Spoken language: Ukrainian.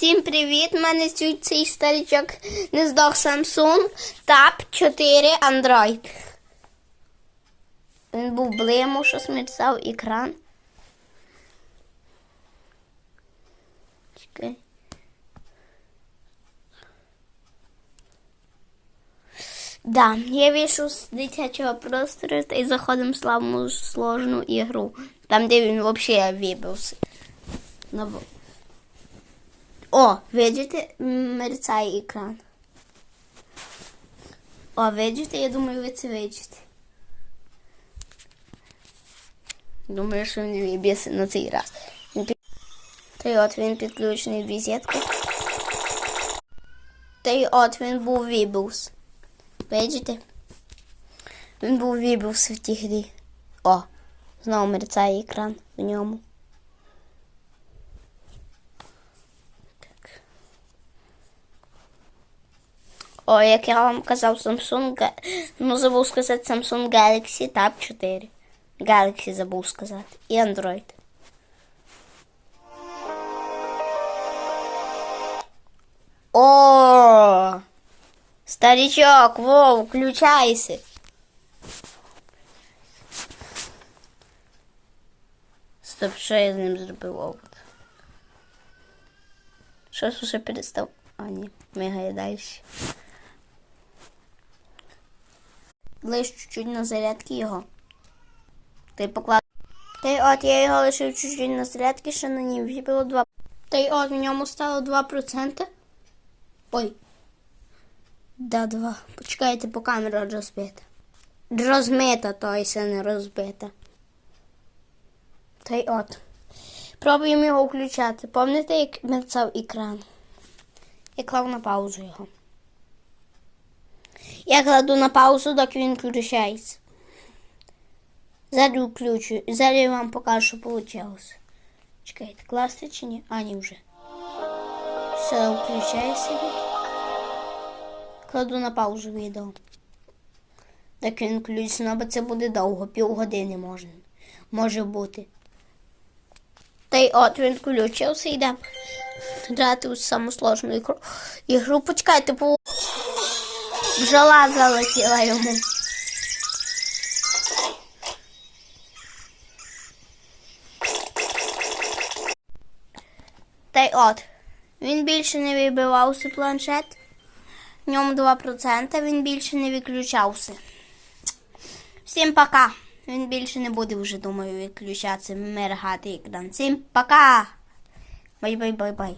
Всім привіт! Мене цей старичок не здох Samsung Tab 4 Android. Він був блиму, що смерцав екран. Чекай. Да, я вийшов з дитячого простору й заходимо в славну сложну ігру. Там, де він взагалі вибився. О, видите, мерцає екран. О, видите, я думаю, ви це бачите. Думаю, що він виб'ється на цей раз. Та й от він підключений в. Та й от він був вибився. Бачите? Він був вибився в тій грі. О, знову мерцає екран в ньому. О, як я вам казав, Samsung, ну забув сказати Samsung Galaxy Tab 4. Galaxy забув сказати. І Android. О! Старичок, Вов, включайся. Стоп, що я з ним зробив овод? Щось уже перестав. А, ні, мигає далі. Лиш чуть-чуть на зарядки його. Ти поклад. Та й от я його лишив чуть-чуть на зарядки, що на ній вибило 2. Та й от в ньому стало 2%. Ой. Да, 2. Почекайте, по камера розбита. Розмита, то й не розбита. Та й от. Пробуємо його включати. Пам'ятаєте, як мерцав екран? Я клав на паузу його. Я кладу на паузу, доки він включається. Зараз включу. Зараз я вам покажу, що вийшло. Чекайте, класти чи ні? А, ні, вже. Все, включається. Кладу на паузу відео. Так він включиться, ну, бо це буде довго, півгодини можна. Може бути. Та й от він включився йде грати у саму сложну ігру. Ігру почекайте, по бджола залетіла йому. Та й от. Він більше не вибивався планшет. В ньому 2%, він більше не виключався. Всім пока. Він більше не буде вже, думаю, виключатися, мергати екран. Всім пока. Бай-бай-бай-бай.